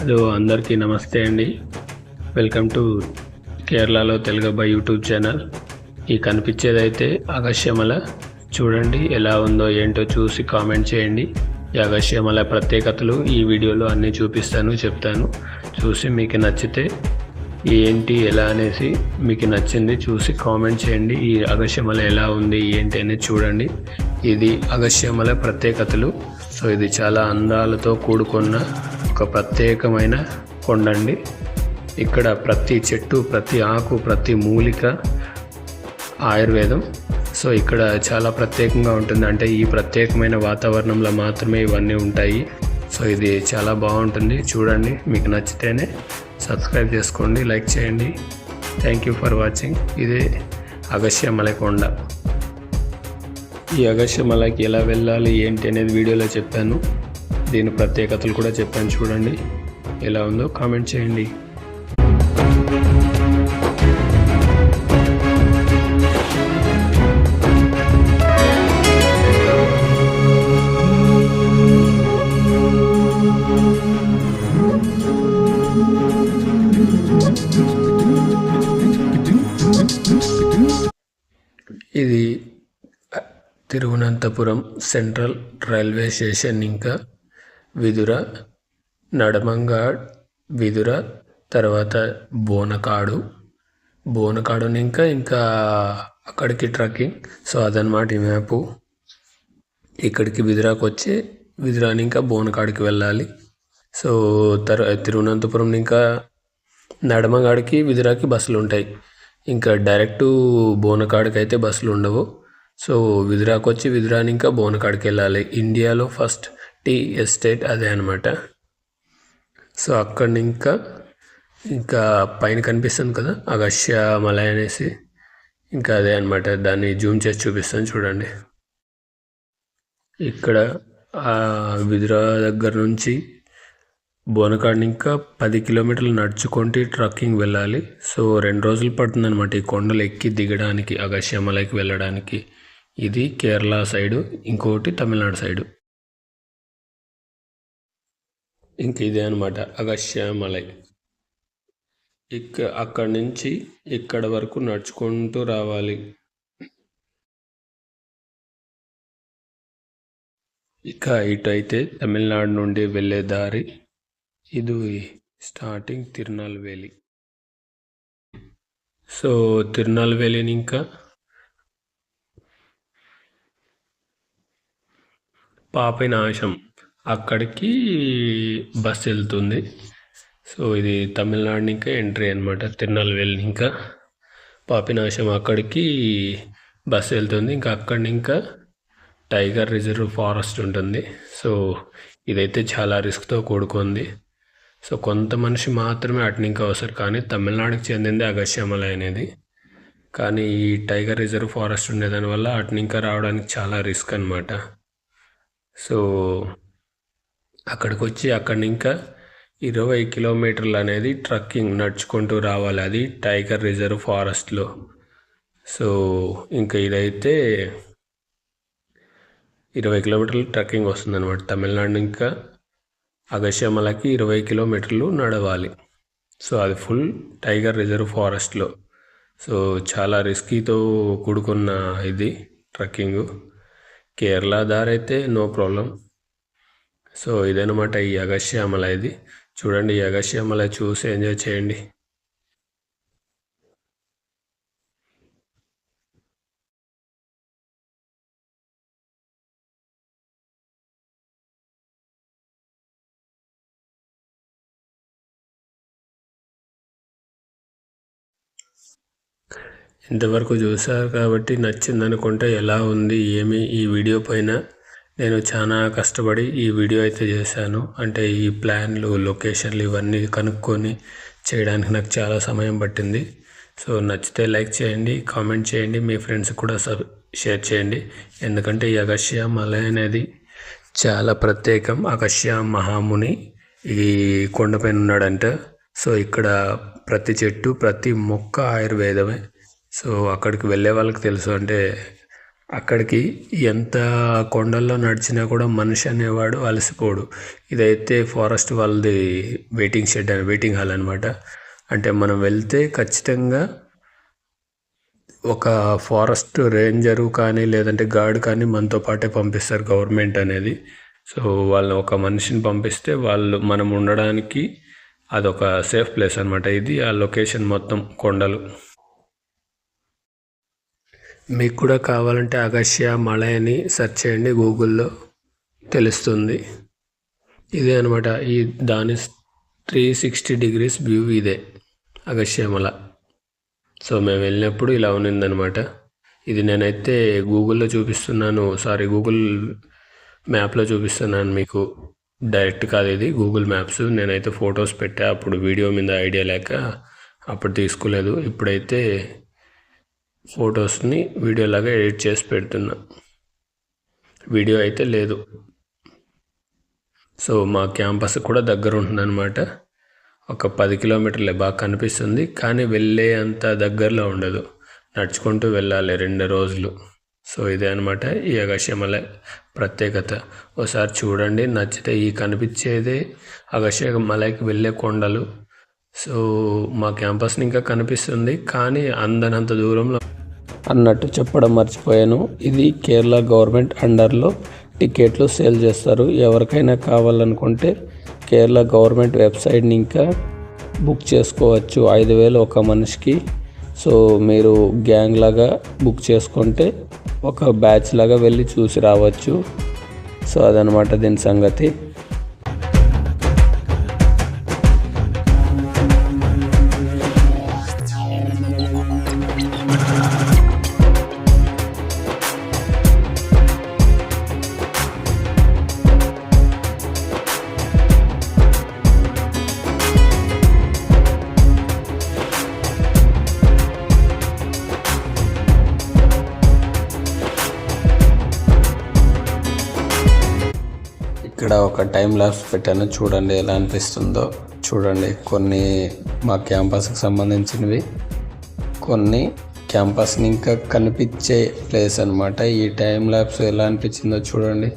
Hello అందరికీ నమస్తే అండి. వెల్కమ్ టు కేరళలో తెలుగబ్బా యూట్యూబ్ ఛానల్. ఈ కనిపించేదైతే అగస్యమల. చూడండి ఎలా ఉందో ఏంటో చూసి కామెంట్ చేయండి. ఈ అగస్యమల ప్రత్యేకతలు ఈ వీడియోలో అన్నీ చూపిస్తాను చెప్తాను. చూసి మీకు నచ్చితే ఏంటి ఎలా అనేసి మీకు నచ్చింది చూసి కామెంట్ చేయండి. ఈ అగస్యమల ఎలా ఉంది ఏంటి అనేది చూడండి. ఇది అగస్యమల ప్రత్యేకతలు. సో ఇది చాలా అందాలతో కూడుకున్న ఒక ప్రత్యేకమైన కొండ అండి ఇక్కడ ప్రతి చెట్టు ప్రతి ఆకు ప్రతి మూలిక ఆయుర్వేదం. సో ఇక్కడ చాలా ప్రత్యేకంగా ఉంటుంది. అంటే ఈ ప్రత్యేకమైన వాతావరణంలో మాత్రమే ఇవన్నీ ఉంటాయి. సో ఇది చాలా బాగుంటుంది. చూడండి మీకు నచ్చితేనే సబ్స్క్రైబ్ చేసుకోండి లైక్ చేయండి. థ్యాంక్ యూ ఫర్ వాచింగ్ ఇదే అగస్య కొండ. ఈ అగస్య ఎలా వెళ్ళాలి ఏంటి అనేది వీడియోలో చెప్పాను. దీని ప్రత్యేకతలు కూడా చెప్పాను చూడండి. ఎలా ఉందో కామెంట్ చేయండి. ఇది తిరువనంతపురం సెంట్రల్ రైల్వే స్టేషన్ ఇంకా. విదుర నడమంగాడ్ విదుర తర్వాత బోనకాడు. బోనకాడు ఇంకా ఇంకా అక్కడికి ట్రక్కింగ్. సో అదనమాట ఈ మ్యాపు. ఇక్కడికి విదురాకు వచ్చి విదురాని ఇంకా బోనకాడికి వెళ్ళాలి. సో తర్ తిరువనంతపురం ఇంకా నడమగాడికి విదురాకి బస్సులు ఉంటాయి ఇంకా డైరెక్ట్ బోనకాడికి అయితే బస్సులు ఉండవు సో విదురాకు వచ్చి విదురాని ఇంకా బోనకాడికి వెళ్ళాలి ఇండియాలో ఫస్ట్ టీ ఎస్టేట్ అదే అనమాట సో అక్కడ ఇంకా ఇంకా పైన కనిపిస్తుంది కదా అగస్య మలై అనేసి ఇంకా అదే అనమాట దాన్ని జూమ్ చేసి చూపిస్తాను చూడండి. ఇక్కడ ఆ విదురా దగ్గర నుంచి బోనకాడ్ ఇంకా పది కిలోమీటర్లు నడుచుకుంటే ట్రక్కింగ్ వెళ్ళాలి. సో రెండు రోజులు పడుతుందన్నమాట ఈ కొండలు ఎక్కి దిగడానికి అగస్యమలైకి వెళ్ళడానికి. ఇది కేరళ సైడు ఇంకోటి తమిళనాడు సైడు. ఇంక ఇదే అనమాట అగశ్యామలై. ఇక్క అక్కడి నుంచి ఇక్కడ వరకు నడుచుకుంటూ రావాలి. ఇక ఇటు అయితే తమిళనాడు నుండి వెళ్ళే దారి ఇది స్టార్టింగ్ తిరునాల్వేలి సో తిరునాల్వేలిని ఇంకా పాపైన ఆశం అక్కడికి బస్ వెళ్తుంది. సో ఇది తమిళనాడు ఇంకా ఎంట్రీ అనమాట తిరునల్వేలి ఇంకా పాపినాశం అక్కడికి బస్ వెళ్తుంది. ఇంకా అక్కడి ఇంకా టైగర్ రిజర్వ్ ఫారెస్ట్ ఉంటుంది. సో ఇదైతే చాలా రిస్క్తో కూడుకుంది. సో కొంత మనిషి మాత్రమే అటునింకా వస్తారు. కానీ తమిళనాడుకి చెందింది అగస్యమలై అనేది. కానీ ఈ టైగర్ రిజర్వ్ ఫారెస్ట్ ఉండేదాని వల్ల అటునింకా రావడానికి చాలా రిస్క్ అనమాట సో అక్కడికి వచ్చి అక్కడ ఇంకా ఇరవై కిలోమీటర్లు అనేది ట్రక్కింగ్ నడుచుకుంటూ రావాలి. అది టైగర్ రిజర్వ్ ఫారెస్ట్లో. సో ఇంకా ఇదైతే ఇరవై కిలోమీటర్లు ట్రక్కింగ్ వస్తుందన్నమాట. తమిళనాడు ఇంకా అగశ్యమలకి ఇరవై కిలోమీటర్లు నడవాలి. సో అది ఫుల్ టైగర్ రిజర్వ్ ఫారెస్ట్లో. సో చాలా రిస్కీతో కూడుకున్న ఇది ట్రక్కింగ్. కేరళ దారైతే నో ప్రాబ్లం. సో ఇదనమాట ఈ అగస్యామల ఇది. చూడండి ఈ అగస్యామల చూసి ఎంజాయ్ చేయండి. ఇంతవరకు చూసారు కాబట్టి నచ్చిందనుకుంటే ఎలా ఉంది ఏమి ఈ వీడియో పైన నేను చాలా కష్టపడి ఈ వీడియో అయితే చేశాను. అంటే ఈ ప్లాన్లు లొకేషన్లు ఇవన్నీ కనుక్కొని చేయడానికి నాకు చాలా సమయం పట్టింది. సో నచ్చితే లైక్ చేయండి కామెంట్ చేయండి మీ ఫ్రెండ్స్ కూడా సబ్ షేర్ చేయండి. ఎందుకంటే ఈ అగస్య మలై అనేది చాలా ప్రత్యేకం. అగస్య మహాముని ఈ కొండపైన ఉన్నాడంట. సో ఇక్కడ ప్రతి చెట్టు ప్రతి మొక్క ఆయుర్వేదమే. సో అక్కడికి వెళ్ళే వాళ్ళకి తెలుసు అంటే అక్కడికి ఎంత కొండల్లో నడిచినా కూడా మనిషి అనేవాడు అలసిపోడు. ఇదైతే ఫారెస్ట్ వాళ్ళది వెయిటింగ్ షెడ్ అని వెయిటింగ్ హాల్ అనమాట అంటే మనం వెళ్తే ఖచ్చితంగా ఒక ఫారెస్ట్ రేంజరు కానీ లేదంటే గార్డ్ కానీ మనతో పాటే పంపిస్తారు గవర్నమెంట్ అనేది. సో వాళ్ళని ఒక మనిషిని పంపిస్తే వాళ్ళు మనం ఉండడానికి అదొక సేఫ్ ప్లేస్ అనమాట ఇది ఆ లొకేషన్ మొత్తం కొండలు. మీకు కూడా కావాలంటే అగస్య మలై అని సెర్చ్ చేయండి గూగుల్లో తెలుస్తుంది. ఇదే అనమాట ఈ దాని త్రీ సిక్స్టీ డిగ్రీస్ వ్యూ ఇదే అగస్యమల సో మేము వెళ్ళినప్పుడు ఇలా ఉన్నిందనమాట ఇది నేనైతే గూగుల్లో చూపిస్తున్నాను సారీ గూగుల్ మ్యాప్లో చూపిస్తున్నాను మీకు. డైరెక్ట్ కాదు ఇది గూగుల్ మ్యాప్స్. నేనైతే ఫొటోస్ పెట్టా అప్పుడు వీడియో మీద ఐడియా లేక అప్పుడు తీసుకోలేదు. ఇప్పుడైతే ఫొటోస్ని వీడియోలాగా ఎడిట్ చేసి పెడుతున్నా. వీడియో అయితే లేదు. సో మా క్యాంపస్ కూడా దగ్గర ఉంటుందన్నమాట. ఒక పది కిలోమీటర్లే బాగా కనిపిస్తుంది కానీ వెళ్ళే అంత దగ్గరలో ఉండదు. నడుచుకుంటూ వెళ్ళాలి రెండు రోజులు. సో ఇదే అనమాట ఈ అగశ్యమల ప్రత్యేకత. ఒకసారి చూడండి నచ్చితే ఈ కనిపించేదే అగస్యమలకి వెళ్ళే కొండలు. సో మా క్యాంపస్ని ఇంకా కనిపిస్తుంది కానీ అందనంత దూరంలో అన్నట్టు చెప్పడం మర్చిపోయాను. ఇది కేరళ గవర్నమెంట్ అండర్లో టికెట్లు సేల్ చేస్తారు. ఎవరికైనా కావాలనుకుంటే కేరళ గవర్నమెంట్ వెబ్సైట్ని ఇంకా బుక్ చేసుకోవచ్చు. ఐదు వేలు ఒక మనిషికి. సో మీరు గ్యాంగ్ లాగా బుక్ చేసుకుంటే ఒక బ్యాచ్ లాగా వెళ్ళి చూసి రావచ్చు. సో అదనమాట దీని సంగతి. ఇక్కడ ఒక టైం లాప్స్ పెట్టాను. చూడండి ఎలా అనిపిస్తుందో. చూడండి కొన్ని మా క్యాంపస్కి సంబంధించినవి. కొన్ని క్యాంపస్ని ఇంకా కనిపించే ప్లేస్ అనమాట ఈ టైం ల్యాబ్స్ ఎలా అనిపించిందో చూడండి.